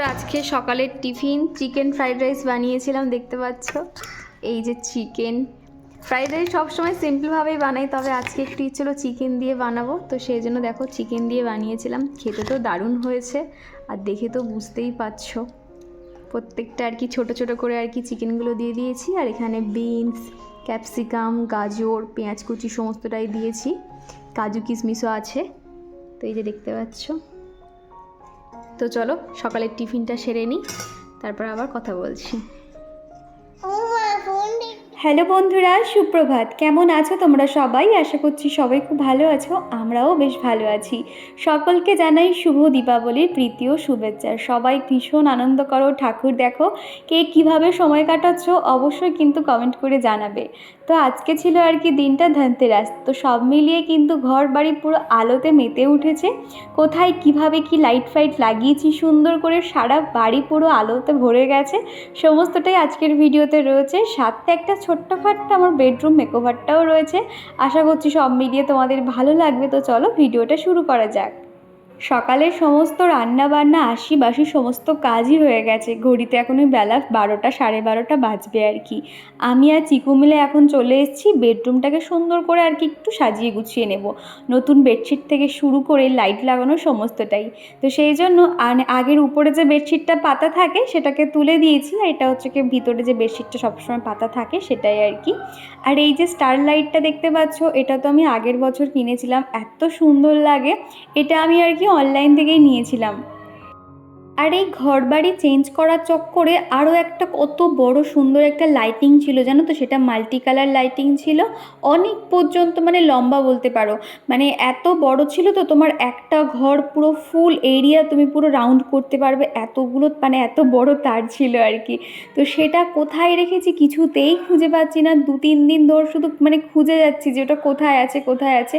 বন্ধুরা আজকে সকালের টিফিন, চিকেন ফ্রাইড রাইস বানিয়েছিলাম, দেখতে পাচ্ছ? এই যে চিকেন। ফ্রাইড রাইস সবসময় সিম্পলভাবেই বানাই, তবে আজকে একটু ইচ্ছে চিকেন দিয়ে বানাবো। তো সেই জন্য দেখো, চিকেন দিয়ে বানিয়েছিলাম। খেতে তো দারুণ হয়েছে, আর দেখে তো বুঝতেই পারছ। প্রত্যেকটা আর কি ছোট ছোট করে আর কি চিকেনগুলো দিয়ে দিয়েছি, আর এখানে বিনস, ক্যাপসিকাম, গাজর, পেঁয়াজ কুচি, সমস্তটাই দিয়েছি। কাজু কিশমিশও আছে। তো এই যে দেখতে পাচ্ছ। তো চলো সকালের টিফিনটা সেরে নিই তারপর আবার কথা বলছি। হ্যালো বন্ধুরা, সুপ্রভাত। কেমন আছো তোমরা সবাই? আশা করছি সবাই খুব ভালো আছো, আমরাও বেশ ভালো আছি। সকলকে জানাই শুভ দীপাবলির প্রীতি ও শুভেচ্ছা। সবাই ভীষণ আনন্দ করো, ঠাকুর দেখো, কে কীভাবে সময় কাটাচ্ছ অবশ্যই কিন্তু কমেন্ট করে জানাবে। তো আজকে ছিল আর কি দিনটা ধনতেরাস। তো সব মিলিয়ে কিন্তু ঘর বাড়ি পুরো আলোতে মেতে উঠেছে। কোথায় কীভাবে কি লাইট ফাইট লাগিয়েছি, সুন্দর করে সারা বাড়ি পুরো আলোতে ভরে গেছে, সমস্তটাই আজকের ভিডিওতে রয়েছে। সাথে একটা ছোট্টখাট্ট আমার বেডরুম মেকওভারটাও রয়েছে। আশা করছি সব মিলিয়ে তোমাদের ভালো লাগবে। তো চলো ভিডিওটা শুরু করা যাক। সকালের সমস্ত রান্না বান্না আশি বাসি সমস্ত কাজই হয়ে গেছে। ঘড়িতে এখন ওই বেলা বারোটা, সাড়ে বারোটা বাজবে আর কি। আমি আর চিকু মিলে এখন চলে এসেছি। বেডরুমটাকে সুন্দর করে আর কি একটু সাজিয়ে গুছিয়ে নেব। নতুন বেডশিট থেকে শুরু করে লাইট লাগানো সমস্তটাই। তো সেই জন্য আগের উপরে যে বেডশিটটা পাতা থাকে, সেটাকে তুলে দিয়েছি। আর এটা হচ্ছে কি ভিতরে যে বেডশিটটা সবসময় পাতা থাকে, সেটাই আর কি। আর এই যে স্টার লাইটটা দেখতে পাচ্ছ, এটা তো আমি আগের বছর কিনেছিলাম। এত সুন্দর লাগে। এটা আমি আর কি অনলাইন থেকেই নিয়েছিলাম। আর এই ঘর বাড়ি চেঞ্জ করার চক্করে আরও একটা কত বড় সুন্দর একটা লাইটিং ছিল, জানো তো? সেটা মাল্টি কালার লাইটিং ছিল। অনেক পর্যন্ত মানে লম্বা বলতে পারো। মানে এত বড় ছিল তো, তোমার একটা ঘর পুরো ফুল এরিয়া তুমি পুরো রাউন্ড করতে পারবে। এতগুলো মানে এত বড় তার ছিল আর কি। তো সেটা কোথায় রেখেছি কিছুতেই খুঁজে পাচ্ছি না। দু, তিন দিন ধর শুধু মানে খুঁজে যাচ্ছি যে ওটা কোথায় আছে কোথায় আছে।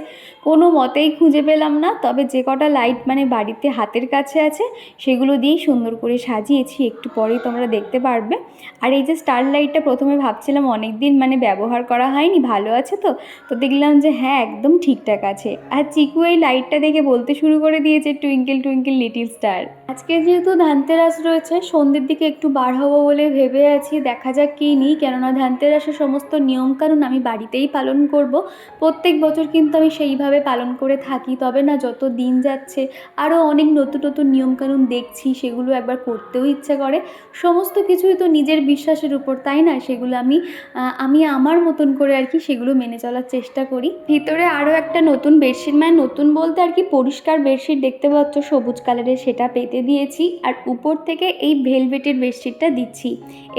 কোনো মতেই খুঁজে পেলাম না। তবে যে কটা লাইট মানে বাড়িতে হাতের কাছে আছে, সেগুলো দিয়েই সুন্দর করে সাজিয়েছি, একটু পরেই তোমরা দেখতে পারবে। আর এই যে স্টার লাইটটা প্রথমে ভাবছিলাম অনেক দিন মানে ব্যবহার করা হয়নি, ভালো আছে তো তো দেখলাম যে হ্যাঁ একদম ঠিকঠাক আছে। আর চিকু এই লাইটটা দেখে বলতে শুরু করে দিয়েছে টুইঙ্কেল টুইঙ্কেল লিটিল স্টার আজকে যেহেতু ধানতেরাস রয়েছে, সন্ধ্যের দিকে একটু বার হব বলে ভেবে আছি। দেখা যাক কী নিই। কেননা ধানতেরাসের সমস্ত নিয়মকানুন আমি বাড়িতেই পালন করব। প্রত্যেক বছর কিন্তু আমি সেইভাবে পালন করে থাকি। তবে না, যত দিন যাচ্ছে আরও অনেক নতুন নতুন নিয়মকানুন দেখছি, সেগুলো একবার করতেও ইচ্ছে করে। সমস্ত কিছুই তো নিজের বিশ্বাসের উপর, তাই না? সেগুলো আমি আমি আমার মতন করে আর কি সেগুলো মেনে চলার চেষ্টা করি। ভিতরে আরও একটা নতুন বেডশিট মানে নতুন বলতে আর কি পরিষ্কার বেডশিট দেখতে পাচ্ছ, সবুজ কালারের সেটা পেতে দিয়েছি আর উপর থেকে এই ভেলভেটের বেডশিটটা দিচ্ছি।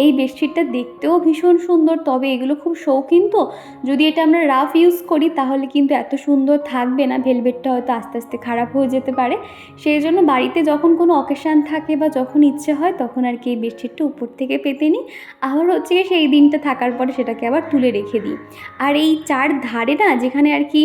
এই বেডশিটটা দেখতেও ভীষণ সুন্দর, তবে এগুলো খুব শৌখিন তো। যদি এটা আমরা রাফ ইউজ করি, তাহলে কিন্তু এত সুন্দর থাকবে না, ভেলভেটটা হয়তো আস্তে আস্তে খারাপ হয়ে যেতে পারে। সেই জন্য বাড়িতে যখন কোনো অকেশান থাকে বা যখন ইচ্ছে হয়, তখন আর কি এই বেডশিটটা উপর থেকে পেতে নিই। আবার হচ্ছে সেই দিনটা থাকার পরে সেটাকে আবার তুলে রেখে দিই। আর এই চার ধারে না, যেখানে আর কি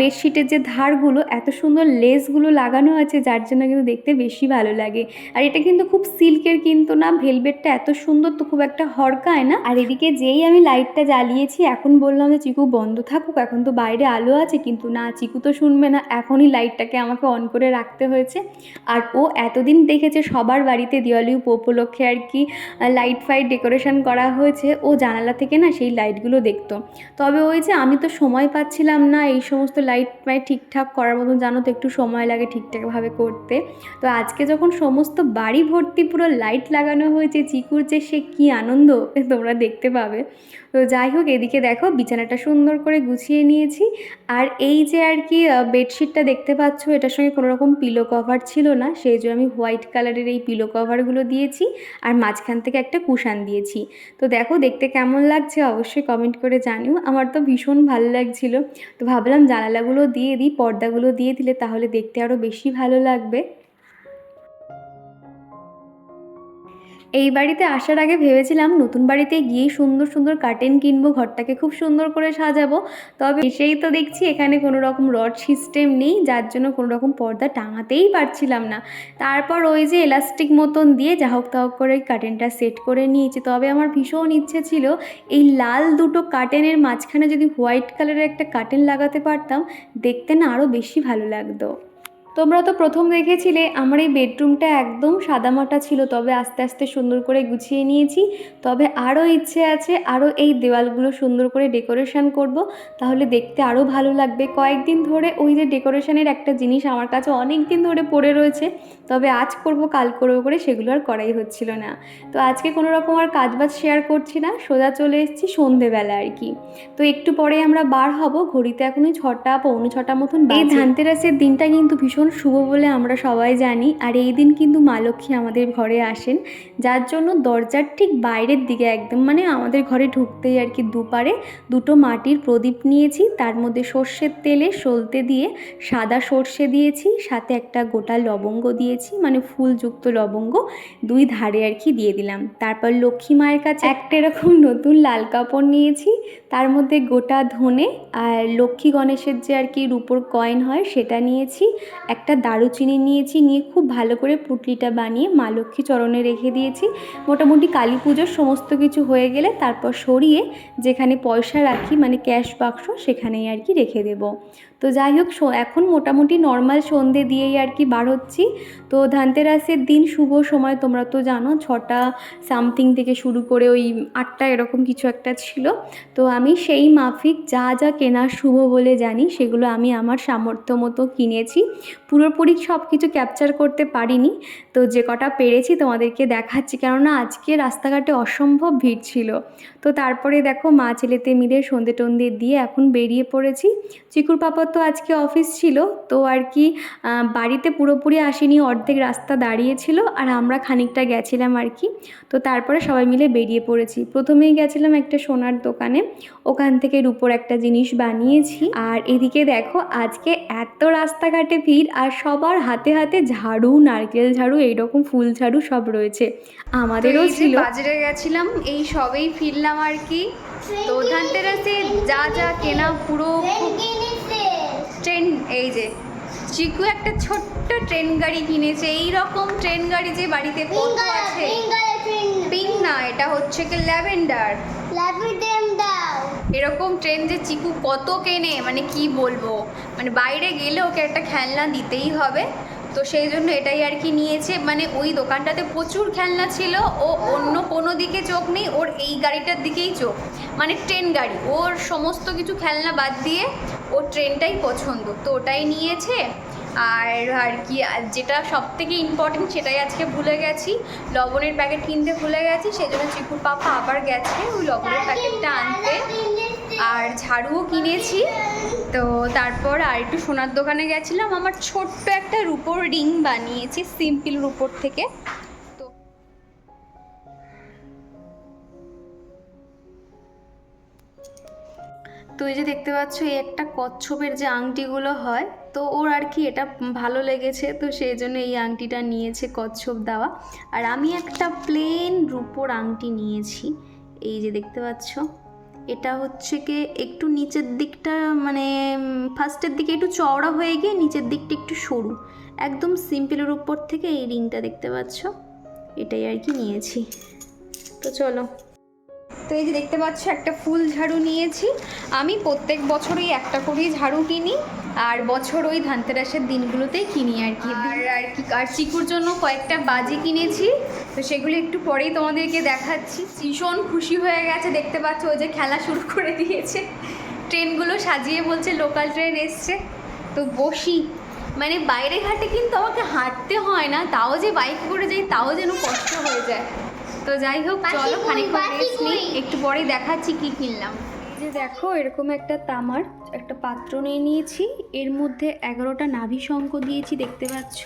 বেডশিটের যে ধারগুলো, এত সুন্দর লেসগুলো লাগানো আছে, যার জন্য কিন্তু দেখতে বেশি ভালো লাগে। আর এটা কিন্তু খুব সিল্কের কিন্তু না, ভেলভেটটা এত সুন্দর তো খুব একটা হরকায় না। আর এদিকে যেই আমি লাইটটা জ্বালিয়েছি, এখন বললাম যে চিকু বন্ধ থাকুক, এখন তো বাইরে আলো আছে, কিন্তু না, চিকু তো শুনবে না, এখনই লাইটটাকে আমাকে অন করে রাখতে হয়েছে। আর ও এতদিন দেখেছে সবার বাড়িতে দিওয়ালি উপ- উপলক্ষে আর কি লাইট ফাইট ডেকোরেশন করা হয়েছে, ও জানালা থেকে না সেই লাইটগুলো দেখতো। তবে ওই যে আমি তো সময় পাচ্ছিলাম না, এই সমস্ত লাইট মানে ঠিকঠাক করার মতন জানো তো, একটু সময় লাগে ঠিকঠাকভাবে করতে। তো আজকে যখন সমস্ত বাড়ি ভর্তি পুরো লাইট লাগানো হয়েছে, চিকুর যে সে কী আনন্দ, তোমরা দেখতে পাবে। তো যাই হোক, এদিকে দেখো, বিছানাটা সুন্দর করে গুছিয়ে নিয়েছি। আর এই যে আর কি বেডশিটটা দেখতে পাচ্ছ, এটার সঙ্গে কোনো রকম পিলো কভার ছিল না। সেই জন্য আমি হোয়াইট কালারের এই পিলো কভারগুলো দিয়েছি আর মাঝখান থেকে একটা কুশান দিয়েছি। তো দেখো, দেখতে কেমন লাগছে, অবশ্যই কমেন্ট করে জানিও। আমার তো ভীষণ ভালো লাগছিল। তো ভাবলাম জানালাগুলো দিয়ে দিই, পর্দাগুলো দিয়ে দিলে তাহলে দেখতে আরও বেশি ভালো লাগবে। এই বাড়িতে আসার আগে ভেবেছিলাম নতুন বাড়িতে গিয়ে সুন্দর সুন্দর কার্টেন কিনবো, ঘরটাকে খুব সুন্দর করে সাজাবো। তবে সেই তো দেখছি এখানে কোনো রকম রড সিস্টেম নেই, যার জন্য কোনো রকম পর্দা টাঙাতেই পারছিলাম না। তারপর ওই যে এলাস্টিক মতন দিয়ে যা হোক তা হোক করে কার্টেনটা সেট করে নিয়েছি। তবে আমার ভীষণ ইচ্ছে ছিল এই লাল দুটো কার্টেনের মাঝখানে যদি হোয়াইট কালারের একটা কার্টেন লাগাতে পারতাম, দেখতে না আরও বেশি ভালো লাগতো। তোমরা তো প্রথম দেখেছিলে আমার এই বেডরুমটা একদম সাদামাটা ছিল তবে আস্তে আস্তে সুন্দর করে গুছিয়ে নিয়েছি। তবে আরও ইচ্ছে আছে আরও এই দেওয়ালগুলো সুন্দর করে ডেকোরেশন করব তাহলে দেখতে আরও ভালো লাগবে। কয়েকদিন ধরে ওই যে ডেকোরেশনের একটা জিনিস আমার কাছে অনেক দিন ধরে পড়ে রয়েছে তবে আজ করব কাল করব করে সেগুলো আর করাই হচ্ছিল না। তো আজকে কোনো রকম আর কাজবাজ শেয়ার করছি না সোজা চলে এসেছি সন্ধেবেলা আর কি। তো একটু পরে আমরা বার হব ঘড়িতে এখনই ছটা পৌনে ছটা মতন এই ধানতেরাসের দিনটা কিন্তু ভীষণ শুভ বলে আমরা সবাই জানি, আর এই দিন কিন্তু মা লক্ষ্মী আমাদের ঘরে আসেন। যার জন্য দরজার ঠিক বাইরের দিকে একদম মানে আমাদের ঘরে ঢুকতেই আর কি দুপারে দুটো মাটির প্রদীপ নিয়েছি। তার মধ্যে সর্ষের তেলে সলতে দিয়ে সাদা সর্ষে দিয়েছি, সাথে একটা গোটা লবঙ্গ দিয়েছি মানে ফুলযুক্ত লবঙ্গ দুই ধারে আর কি দিয়ে দিলাম। তারপর লক্ষ্মী মায়ের কাছে একটা এরকম নতুন লাল কাপড় নিয়েছি, তার মধ্যে গোটা ধনে আর লক্ষ্মী গণেশের যে আর কি রূপোর কয়েন হয় সেটা নিয়েছি। একটা দারুচিনি নিয়েছি, নিয়ে খুব ভালো করে পুটলিটা বানিয়ে মা লক্ষ্মী চরণে রেখে দিয়েছি। মোটামুটি কালী পুজোর সমস্ত কিছু হয়ে গেলে তারপর সরিয়ে যেখানে পয়সা রাখি মানে ক্যাশ বাক্স সেখানেই আর কি রেখে দেবো। তো যাই হোক এখন মোটামুটি নর্মাল সন্ধে দিয়েই আর কি বার হচ্ছি। তো ধানতেরাসের দিন শুভ সময় তোমরা তো জানো, ছটা সামথিং থেকে শুরু করে ওই আটটা এরকম কিছু একটা ছিল। তো আমি সেই মাফিক যা যা কেনা শুভ বলে জানি, সেগুলো আমি আমার সামর্থ্য মতো কিনেছি। পুরোপুরি সব কিছু ক্যাপচার করতে পারিনি। তো যে কটা পেরেছি তোমাদেরকে দেখাচ্ছি, কেননা আজকে রাস্তাঘাটে অসম্ভব ভিড় ছিল। তো তারপরে দেখো, মা ছেলেতে মিলে সন্ধে টন্ধে দিয়ে এখন বেরিয়ে পড়েছি। চিকুর পাপার তো আজকে অফিস ছিল তো আর কি বাড়িতে পুরোপুরি আসেনি অর্ধেক রাস্তা দাঁড়িয়েছিল আর আমরা খানিকটা গেছিলাম আর কি। তো তারপরে সবাই মিলে বেরিয়ে পড়েছি। প্রথমেই গেছিলাম একটা সোনার দোকানে ওখান থেকে রূপোর একটা জিনিস বানিয়েছি। আর এদিকে দেখো আজকে এত রাস্তাঘাটে ভিড় আর সবার হাতে হাতে ঝাড়ু নারকেল ঝাড়ু এইরকম ফুল ঝাড়ু সব রয়েছে। আমাদেরও ছিল। বাজারে গেছিলাম এই সবেই ফিরলাম আর কি। তো ধানতেরাসে যা যা কেনা পুরো ট্রেন এই যে চিকু একটা ছোট্ট ট্রেন গাড়ি কিনেছে এই রকম ট্রেন গাড়ি যে বাড়িতে কত আছে। পিঙ্ক না এটা হচ্ছে কি ল্যাভেন্ডার। এরকম ট্রেন যে চিকু কত কেনে মানে কি বলব? মানে বাইরে গেলে ওকে একটা খেলনা দিতেই হবে। তো সেই জন্য এটাই আর কি নিয়েছে। মানে ওই দোকানটাতে প্রচুর খেলনা ছিল ও অন্য কোনো দিকে চোখ নেই ওর এই গাড়িটার দিকেই চোখ। মানে ট্রেন গাড়ি ওর সমস্ত কিছু খেলনা বাদ দিয়ে ওর ট্রেনটাই পছন্দ তো ওটাই নিয়েছে। আর আর কি যেটা সব থেকে ইম্পর্টেন্ট সেটাই আজকে ভুলে গেছি। লবণের প্যাকেট কিনতে ভুলে গেছি সেই জন্য চিকুর পাপা আবার গেছে ওই লবণের প্যাকেটটা আনতে। আর ঝাড়ুও কিনেছি। তো তারপর আর একটু সোনার দোকানে গেছিলাম আমার ছোট্ট একটা রুপোর রিং বানিয়েছি সিম্পল রুপোর থেকে। তো এই যে দেখতে পাচ্ছ, এই একটা কচ্ছপের যে আংটিগুলো হয়, তো ওর আর কি এটা ভালো লেগেছে, তো সেই জন্য এই আংটিটা নিয়েছে কচ্ছপ দেওয়া। আর আমি একটা প্লেন রুপোর আংটি নিয়েছি, এই যে দেখতে পাচ্ছ। এটা হচ্ছে কি, একটু নিচের দিকটা মানে ফার্স্টের দিকে একটু চওড়া হয়ে গিয়ে নিচের দিকটা একটু সরু। একদম সিম্পলের উপর থেকে এই রিংটা দেখতে পাচ্ছ। এটাই আর কি নিয়েছি। তো চলো তো এই যে দেখতে পাচ্ছ, একটা ফুল ঝাড়ু নিয়েছি। আমি প্রত্যেক বছরই একটা করেই ঝাড়ু কিনি, আর বছর ওই ধানতেরাসের দিনগুলোতেই কিনি আর কি। আর আর কি, আর চিকুর জন্য কয়েকটা বাজি কিনেছি, তো সেগুলো একটু পরেই তোমাদেরকে দেখাচ্ছি। ভীষণ খুশি হয়ে গেছে, দেখতে পাচ্ছ, ওই যে খেলা শুরু করে দিয়েছে। ট্রেনগুলো সাজিয়ে বলছে লোকাল ট্রেন এসছে। তো বসি। মানে বাইরে ঘাটে কিন্তু আমাকে হাঁটতে হয় না, তাও যে বাইক করে যাই, তাও যেন কষ্ট হয়ে যায়। তো যাই হোক চলো খানিকক্ষণ রেস্ট নিই। একটু পরেই দেখাচ্ছি কি কিনলাম। যে দেখো এরকম একটা তামার একটা পাত্র নিয়ে নিয়েছি। এর মধ্যে এগারোটা নাভি শঙ্খ দিয়েছি দেখতে পাচ্ছ।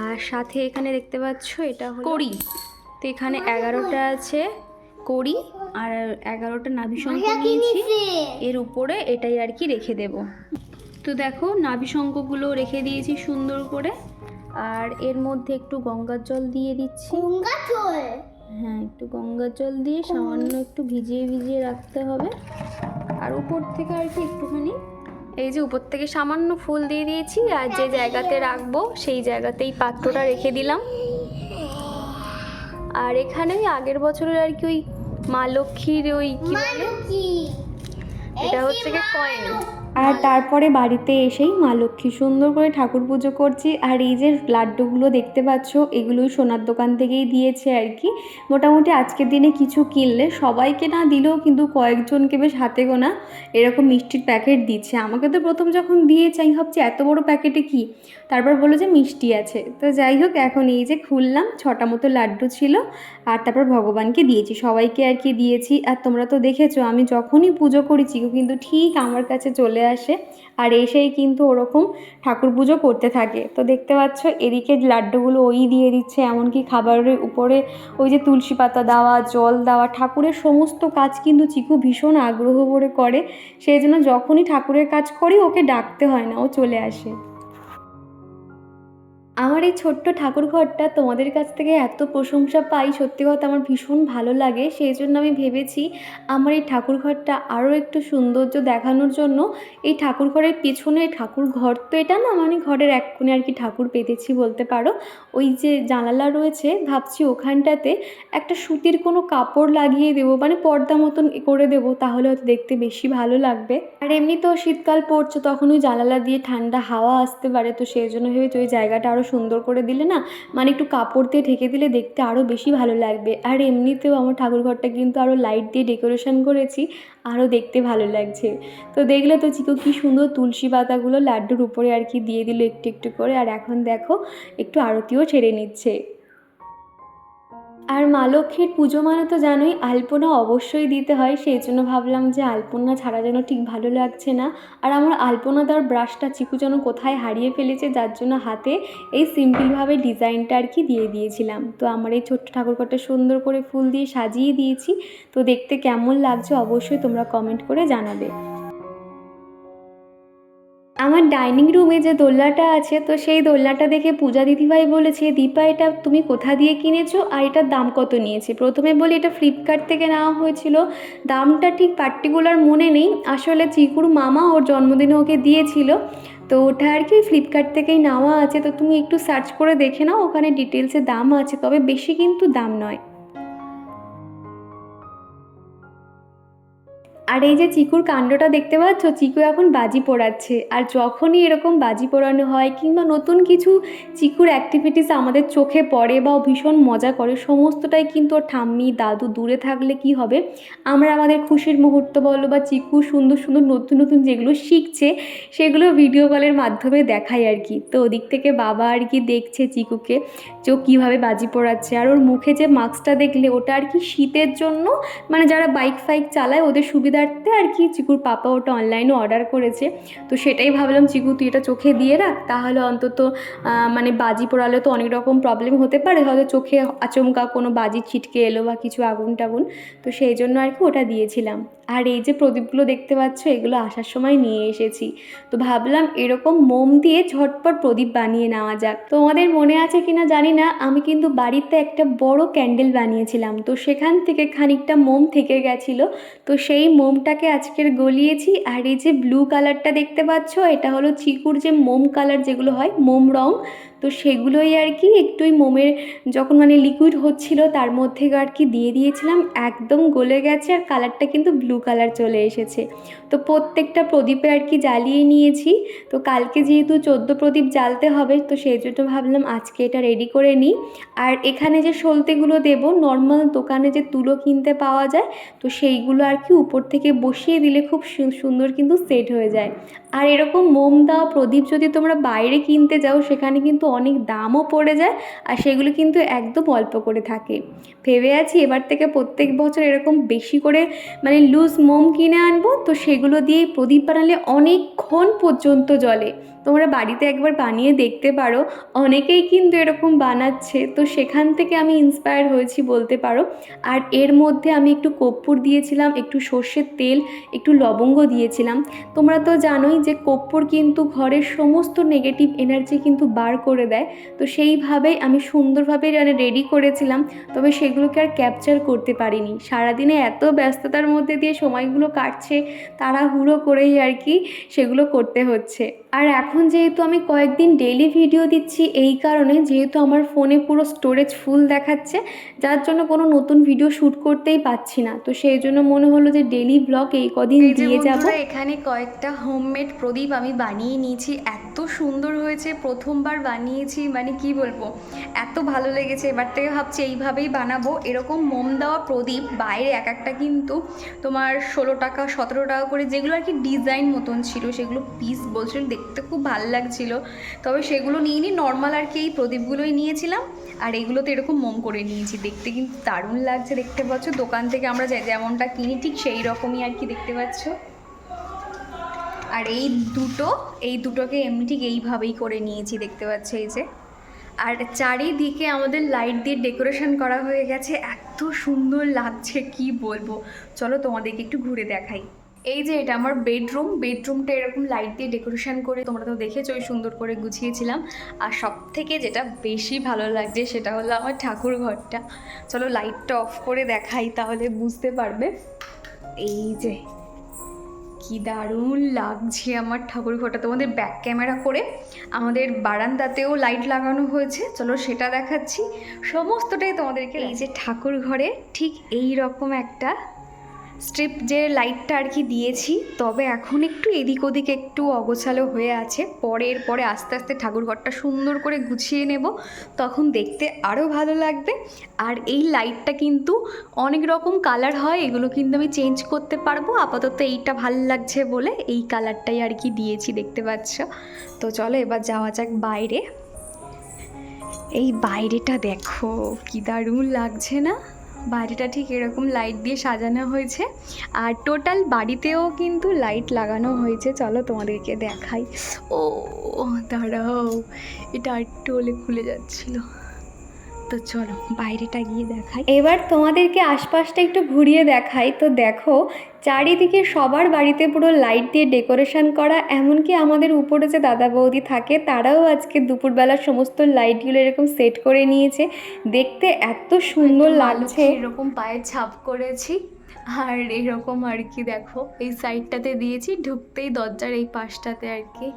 আর সাথে এখানে দেখতে পাচ্ছ এটা কড়ি। তো এখানে এগারোটা আছে কড়ি। আর এগারোটা নাভি শঙ্খ নিয়েছি। এর উপরে এটাই আর কি রেখে দেব। তো দেখো নাভি শঙ্খগুলো রেখে দিয়েছি সুন্দর করে। আর এর মধ্যে একটু গঙ্গার জল দিয়ে দিচ্ছি। হ্যাঁ একটু গঙ্গার জল দিয়ে সামান্য একটু ভিজিয়ে ভিজিয়ে রাখতে হবে। আর উপর থেকে আর কি একটুখানি এই যে উপর থেকে সামান্য ফুল দিয়ে দিয়েছি আর যে জায়গাতে রাখব সেই জায়গাতেই পাত্রটা রেখে দিলাম। আর এখানে ওই আগের বছরের আর কি ওই মা লক্ষ্মীর ওই কি বলে? এটা হচ্ছে কয়েন। আর তারপরে বাড়িতে এসেই মা লক্ষ্মী সুন্দর করে ঠাকুর পুজো করছি। আর এই যে লাড্ডুগুলো দেখতে পাচ্ছ, এগুলোই সোনার দোকান থেকেই দিয়েছে আর কি। মোটামুটি আজকের দিনে কিছু কিনলে সবাইকে না দিলেও কিন্তু কয়েকজনকে বেশ হাতে গোনা এরকম মিষ্টির প্যাকেট দিচ্ছে। আমাকে তো প্রথম যখন দিয়েছে, আমি ভাবছি এত বড় প্যাকেটে কি? তারপর বলল যে মিষ্টি আছে। তো যাই হোক, এখন এই যে খুললাম, ছটা মতো লাড্ডু ছিল। আর তারপর ভগবানকে দিয়েছি, সবাইকে আর কি দিয়েছি। আর তোমরা তো দেখেছ, আমি যখনই পুজো করেছি, কিন্তু ঠিক আমার কাছে চলে আসে আর এসেই কিন্তু ওরকম ঠাকুর পুজো করতে থাকে। তো দেখতে পাচ্ছ এদিকে লাড্ডুগুলো ওই দিয়ে দিচ্ছে, এমনকি খাবারের উপরে ওই যে তুলসী পাতা দেওয়া, জল দেওয়া, ঠাকুরের সমস্ত কাজ কিন্তু চিকু ভীষণ আগ্রহ করে করে। সেই জন্য যখনই ঠাকুরের কাজ করি, ওকে ডাকতে হয় না, ও চলে আসে। আমার এই ছোট্ট ঠাকুর ঘরটা তোমাদের কাছ থেকে এত প্রশংসা পাই, সত্যি কথা আমার ভীষণ ভালো লাগে। সেই জন্য আমি ভেবেছি আমার এই ঠাকুর ঘরটা আরও একটু সৌন্দর্য দেখানোর জন্য এই ঠাকুর ঘরের পেছনে ঠাকুর ঘর তো এটা না মানে ঘরের এক কোণে আর কি ঠাকুর পেতেছি বলতে পারো। ওই যে জানালা রয়েছে, ভাবছি ওখানটাতে একটা সুতির কোনো কাপড় লাগিয়ে দেবো মানে পর্দা মতন করে দেবো, তাহলে হয়তো দেখতে বেশি ভালো লাগবে। আর এমনি তো শীতকাল পড়ছে, তখন ওই জানালা দিয়ে ঠান্ডা হাওয়া আসতে পারে, তো সেই জন্য ভেবেছি ওই জায়গাটা আরও সুন্দর করে দিলে না মানে একটু কাপড় দিয়ে ঢেকে দিলে দেখতে আরও বেশি ভালো লাগবে। আর এমনিতেও আমার ঠাকুর ঘরটা কিন্তু আরও লাইট দিয়ে ডেকোরেশন করেছি আরও দেখতে ভালো লাগছে। তো দেখলে তো চিকু কী সুন্দর তুলসী পাতাগুলো লাড্ডুর উপরে আর কি দিয়ে দিল একটু একটু করে। আর এখন দেখো, একটু আরতিও ছেড়ে নিচ্ছে। আর মা লক্ষ্মীর পুজো মানে তো জানোই, আলপনা অবশ্যই দিতে হয়। সেই জন্য ভাবলাম যে আলপনা ছাড়া যেন ঠিক ভালো লাগছে না। আর আমার আলপনা দেওয়ার ব্রাশটা চিকু যেন কোথায় হারিয়ে ফেলেছে, যার জন্য হাতে এই সিম্পলভাবে ডিজাইনটা আর কি দিয়ে দিয়েছিলাম। তো আমার এই ছোট্ট ঠাকুরঘরটা সুন্দর করে ফুল দিয়ে সাজিয়ে দিয়েছি। তো দেখতে কেমন লাগছে অবশ্যই তোমরা কমেন্ট করে জানাবে। আমার ডাইনিং রুমে যে দোলনাটা আছে, তো সেই দোলনাটা দেখে পূজা দিদিভাই বলেছে, দীপা, এটা তুমি কোথা দিয়ে কিনেছো আর এটার দাম কত নিয়েছে? প্রথমে বলি, এটা ফ্লিপকার্ট থেকে নেওয়া হয়েছিল। দামটা ঠিক পার্টিকুলার মনে নেই। আসলে চিকুর মামা ওর জন্মদিনে ওকে দিয়েছিল। তো ওটা আর কি ফ্লিপকার্ট থেকেই নেওয়া আছে। তো তুমি একটু সার্চ করে দেখে নাও, ওখানে ডিটেলসে দাম আছে। তবে বেশি কিন্তু দাম নয়। আর এই যে চিকুর কাণ্ডটা দেখতে পাচ্ছ? চিকু এখন বাজি পোড়াচ্ছে। আর যখনই এরকম বাজি পোড়ানো হয় কিংবা নতুন কিছু চিকুর অ্যাক্টিভিটিস আমাদের চোখে পড়ে বা ভীষণ মজা করে, সমস্তটাই কিন্তু ওর ঠাম্মি, দাদু দূরে থাকলে কি হবে? আমরা আমাদের খুশির মুহূর্ত বলো বা চিকু সুন্দর সুন্দর, নতুন নতুন যেগুলো শিখছে, সেগুলো ভিডিও কলের মাধ্যমে দেখাই আর কি। তো ওদিক থেকে বাবা আর কি দেখছে চিকুকে যে ও কীভাবে বাজি পোড়াচ্ছে। আর ওর মুখে যে মাস্কটা দেখলে, ওটা আর কি শীতের জন্য মানে যারা বাইক ফাইক চালায়, ওদের সুবিধার্থে আর কি চিকুর পাপা ওটা অনলাইনে অর্ডার করেছে। তো সেটাই ভাবলাম, চিকু, তুই এটা চোখে দিয়ে রাখ, তাহলে অন্তত মানে বাজি পোড়ালে তো অনেক রকম প্রবলেম হতে পারে। হয়তো চোখে আচমকা কোনো বাজি ছিটকে এলো বা কিছু আগুন টাগুন তো সেই জন্য আর কি ওটা দিয়েছিলাম। আর এই যে প্রদীপগুলো দেখতে পাচ্ছ, এগুলো আসার সময় নিয়ে এসেছি। তো ভাবলাম এরকম মোম দিয়ে ঝটপট প্রদীপ বানিয়ে নেওয়া যাক। তোমাদের মনে আছে কিনা জানি না, আমি কিন্তু বাড়িতে একটা বড় ক্যান্ডেল বানিয়েছিলাম। তো সেখান থেকে খানিকটা মোম থেকে গেছিল। তো সেই মোমটাকে আজকের গলিয়েছি। আর এই যে ব্লু কালারটা দেখতে পাচ্ছ, এটা হলো চিকুর যে মোম কালার যেগুলো হয়, মোম রং। তো সেগুলোই আর কি একটুই মোমের যখন মানে লিকুইড হচ্ছিল তার মধ্যে আর কি দিয়ে দিয়েছিলাম, একদম গলে গেছে আর কালারটা কিন্তু ব্লু কালার চলে এসেছে। তো প্রত্যেকটা প্রদীপে আর কি জ্বালিয়ে নিয়েছি। তো কালকে যেহেতু চোদ্দ প্রদীপ জ্বালতে হবে, তো সেই জন্য ভাবলাম আজকে এটা রেডি করে নিই। আর এখানে যে সলতেগুলো দেবো নর্মাল দোকানে যে তুলো কিনতে পাওয়া যায়, তো সেইগুলো আর কি উপর থেকে বসিয়ে দিলে খুব সুন্দর কিন্তু সেট হয়ে যায়। আর এরকম মোম দেওয়া প্রদীপ যদি তোমরা বাইরে কিনতে যাও, সেখানে কিন্তু অনেক দামও পড়ে যায় আর সেগুলো কিন্তু একদম অল্প করে থাকে। ভেবে আছি এবার থেকে প্রত্যেক বছর এরকম বেশি করে মানে লুজ মোম কিনে আনব, তো সেগুলো দিয়েই প্রদীপ বানালে অনেকক্ষণ পর্যন্ত জ্বলে। তোমরা বাড়িতে একবার বানিয়ে দেখতে পারো, অনেকেই কিন্তু এরকম বানাচ্ছে, তো সেখান থেকে আমি ইন্সপায়ার হয়েছি বলতে পারো। আর এর মধ্যে আমি একটু কর্পূর দিয়েছিলাম, একটু সর্ষের তেল, একটু লবঙ্গ দিয়েছিলাম। তোমরা তো জানোই যে কর্পূর কিন্তু ঘরের সমস্ত নেগেটিভ এনার্জি কিন্তু বার করে দেয়। তো সেইভাবেই আমি সুন্দরভাবে মানে রেডি করেছিলাম। তবে সেগুলোকে আর ক্যাপচার করতে পারিনি। সারাদিনে এত ব্যস্ততার মধ্যে দিয়ে সময়গুলো কাটছে তাড়াহুড়ো করেই আর কি সেগুলো করতে হচ্ছে। আর এখন যেহেতু আমি কয়েকদিন ডেলি ভিডিও দিচ্ছি এই কারণে যেহেতু আমার ফোনে পুরো স্টোরেজ ফুল দেখাচ্ছে যার জন্য কোনো নতুন ভিডিও শ্যুট করতেই পাচ্ছি না। তো সেই জন্য মনে হলো যে ডেলি ব্লগ এই কদিন দিয়ে যাব। এখানে কয়েকটা হোমমেড প্রদীপ আমি বানিয়ে নিয়েছি। এত সুন্দর হয়েছে প্রথমবার বানিয়েছি মানে কি বলব? এত ভালো লেগেছে। এবার থেকে ভাবছি এইভাবেই বানাবো। এরকম মোম দেওয়া প্রদীপ, বাইরে এক একটা কিন্তু তোমার ষোলো টাকা, সতেরো টাকা করে যেগুলো আর কি ডিজাইন মতন ছিল, সেগুলো পিস বলছিল দেখতে খুব ভালো লাগছিল। তবে সেগুলো নিয়ে নি নর্মাল আর কি এই প্রদীপগুলোই নিয়েছিলাম। আর এগুলোতে এরকম মোম করে নিয়েছি। দেখতে কিন্তু দারুণ লাগছে দেখতে পাচ্ছ। দোকান থেকে আমরা যেমনটা কিনি, ঠিক সেই রকমই আর কি দেখতে পাচ্ছ। আর এই দুটো, এই দুটোকে এমনি ঠিক এইভাবেই করে নিয়েছি, দেখতে পাচ্ছ এই যে। আর চারিদিকে আমাদের লাইট দিয়ে ডেকোরেশন করা হয়ে গেছে, এত সুন্দর লাগছে, কি বলব? চলো তোমাদেরকে একটু ঘুরে দেখাই। এই যে এটা আমার বেডরুম বেডরুমটা এরকম লাইট দিয়ে ডেকোরেশন করে তোমরা তো দেখেছ, ওই সুন্দর করে গুছিয়েছিলাম। আর সব থেকে যেটা বেশি ভালো লাগছে সেটা হলো আমার ঠাকুর ঘরটা। চলো লাইটটা অফ করে দেখাই, তাহলে বুঝতে পারবে। এই যে। কি দারুণ লাগছে আমার ঠাকুর ঘরটা। তোমাদের ব্যাক ক্যামেরা করে আমাদের বারান্দাতেও লাইট লাগানো হয়েছে। চলো সেটা দেখাচ্ছি। সমস্তটাই তোমাদেরকে এই যে ঠাকুর ঘরে ঠিক এই রকম একটা স্ট্রিপ যে লাইটটা আর কি দিয়েছি, তবে এখন একটু এদিক ওদিক একটু অগোছালো হয়ে আছে। পরের পরে আস্তে আস্তে ঠাকুর ঘরটা সুন্দর করে গুছিয়ে নেব, তখন দেখতে আরও ভালো লাগবে। আর এই লাইটটা কিন্তু অনেক রকম কালার হয়, এগুলো কিন্তু আমি চেঞ্জ করতে পারব। আপাতত এইটা ভালো লাগছে বলে এই কালারটাই আর কি দিয়েছি, দেখতে পাচ্ছ? তো চলো এবার যাওয়া যাক বাইরে। এই বাইরেটা দেখো, কি দারুণ লাগছে না? বাড়িটা ঠিক এরকম লাইট দিয়ে সাজানো হয়েছে। আর টোটাল বাড়িতেও কিন্তু লাইট লাগানো হয়েছে। চলো তোমাদেরকে দেখাই। ও, দাঁড়াও। এটা আর টোলে খুলে যাচ্ছিল। তো চলো বাইরেটা গিয়ে দেখাই। এবার তোমাদেরকে আশপাশটা একটু ঘুরিয়ে দেখাই। তো দেখো চারিদিকে সবার বাড়িতে পুরো লাইট দিয়ে ডেকোরেশন করা এমনকি আমাদের উপরে যে দাদা বৌদি থাকে তারাও আজকে দুপুরবেলার সমস্ত লাইটগুলো এরকম সেট করে নিয়েছে। দেখতে এত সুন্দর লাগছে। এরকম পায়ে ছাপ করেছি। আর এরকম আর কি দেখো এই সাইডটাতে দিয়েছি ঢুকতেই দরজার এই পাশটাতে আর কি।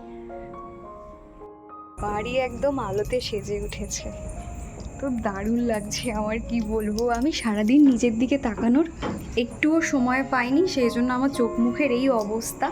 বাড়ি একদম আলোতে সেজে উঠেছে। তো দারুণ লাগছে আমার, কি বলব? আমি সারাদিন নিজের দিকে তাকানোর একটুও সময় পাইনি, সেই জন্য আমার চোখ মুখের এই অবস্থা।